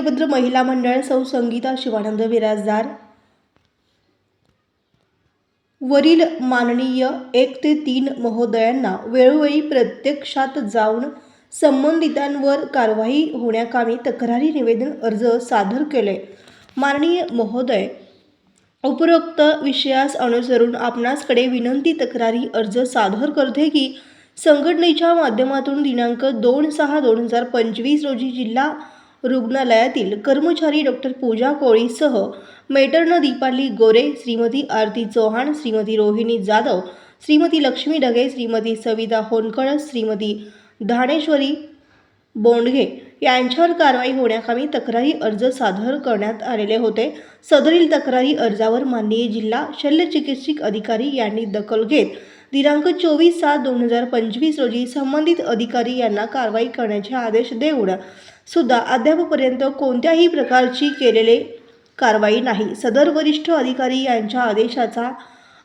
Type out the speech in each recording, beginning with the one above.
वीरभद्र महिला मंडळ सौ संगीता शिवानंद विराजदार. वरील माननीय एक ते तीन महोदयांना वेळोवेळी प्रत्यक्षात जाऊन संबंधितांवर कारवाई होण्याकामी तक्रारी निवेदन अर्ज सादर केले. माननीय महोदय उपरोक्त विषयास अनुसरून आपणासकडे विनंती तक्रारी अर्ज सादर करते की संघटनेच्या माध्यमातून दिनांक दोन सहा दोन हजार पंचवीस रोजी जिल्हा रुग्णालयातील कर्मचारी डॉक्टर पूजा कोळीसह मेटर्न दीपाली गोरे श्रीमती आरती चौहान श्रीमती रोहिणी जाधव श्रीमती लक्ष्मी ढगे श्रीमती सविता होनकळ श्रीमती धानेश्वरी बोंडघे यांच्यावर कारवाई होण्याकामी तक्रारी अर्ज सादर करण्यात आलेले होते. सदरील तक्रारी अर्जावर माननीय जिल्हा शल्यचिकित्सक अधिकारी यांनी दखल घेत दिनांक चोवीस सात दोन हजार पंचवीस रोजी संबंधित अधिकारी यांना कारवाई करण्याचे आदेश देऊन सुद्धा अद्यापपर्यंत कोणत्याही प्रकारची केलेले कारवाई नाही. सदर वरिष्ठ अधिकारी यांच्या आदेशाचा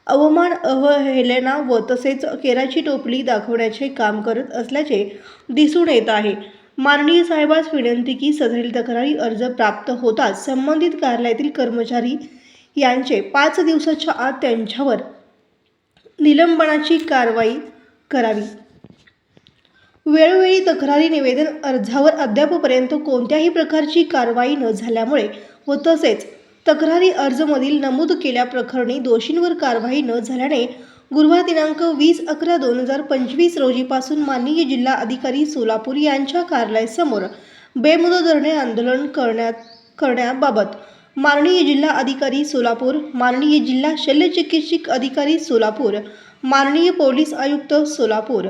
अवमान अवहेलना व तसेच केराची टोपली दाखवण्याचे काम करत असल्याचे दिसून येत आहे. माननीय साहेबास विनंती की सदरील तक्रारी अर्ज प्राप्त होताच संबंधित कार्यालयातील कर्मचारी यांचे पाच दिवसाच्या आत त्यांच्यावर निलंबनाची कारवाई करावी. वेळोवेळी तक्रारी निवेदन अर्जावर अद्यापपर्यंत कोणत्याही प्रकारची कारवाई न झाल्यामुळे व तसेच तक्रारी अर्जमधील नमूद केल्या प्रकरणी दोषींवर कारवाई न झाल्याने गुरुवार दिनांक वीस अकरा दोन हजार पंचवीस रोजीपासून माननीय जिल्हा अधिकारी सोलापूर यांच्या कार्यालयासमोर बेमुदत धरणे आंदोलन करण्यात करण्याबाबत माननीय जिल्हा अधिकारी सोलापूर माननीय जिल्हा शल्यचिकित्सक अधिकारी सोलापूर माननीय पोलीस आयुक्त सोलापूर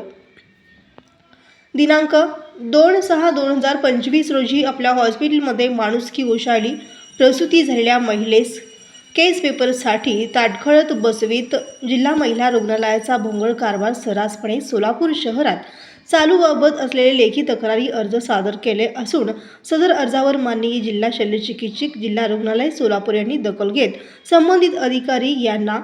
दिनांक दोन सहा दोन हजार पंचवीस रोजी आपल्या हॉस्पिटलमध्ये माणुसकी उशाळली प्रसूती झालेल्या महिलेस केस पेपरसाठी ताटखळत बसवीत जिल्हा महिला रुग्णालयाचा भोंगळ कारभार सर्रासपणे सोलापूर शहरात चालू बाबत असलेले लेखी तक्रारी अर्ज सादर केले असून सदर अर्जावर माननीय जिल्हा शल्यचिकित्सक जिल्हा रुग्णालय सोलापूर यांनी दखल घेत संबंधित अधिकारी यांना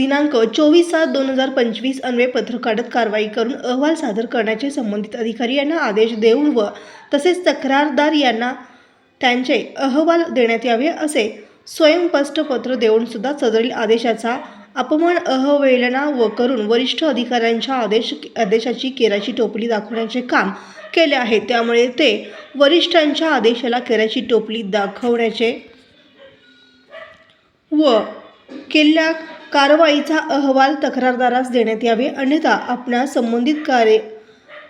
दिनांक चोवीस सात दोन हजार पंचवीस अन्वये पत्र काढत कारवाई करून अहवाल सादर करण्याचे संबंधित अधिकारी यांना आदेश देऊन व तसेच तक्रारदार यांना त्यांचे अहवाल देण्यात यावे असे स्वयंस्पष्ट पत्र देऊन सुद्धा सदरील आदेशाचा अपमान अहवेलना व करून वरिष्ठ अधिकाऱ्यांच्या आदेश आदेशाची केराची टोपली दाखवण्याचे काम केले आहे. त्यामुळे ते वरिष्ठांच्या आदेशाला केराची टोपली दाखवण्याचे व केल्या कारवाईचा अहवाल तक्रारदारास देण्यात यावे अन्यथा आपणास संबंधित कार्य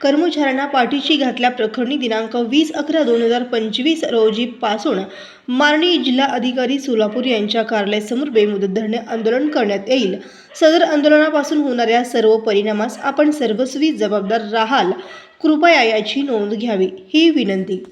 कर्मचाऱ्यांना पाठीशी घातल्या प्रकरणी दिनांक वीस अकरा दोन हजार पंचवीस रोजीपासून मारणी जिल्हा अधिकारी सोलापूर यांच्या कार्यालयासमोर बेमुदत धरणे आंदोलन करण्यात येईल. सदर आंदोलनापासून होणाऱ्या सर्व परिणामास आपण सर्वस्वी जबाबदार राहाल. कृपया याची नोंद घ्यावी. ही विनंती.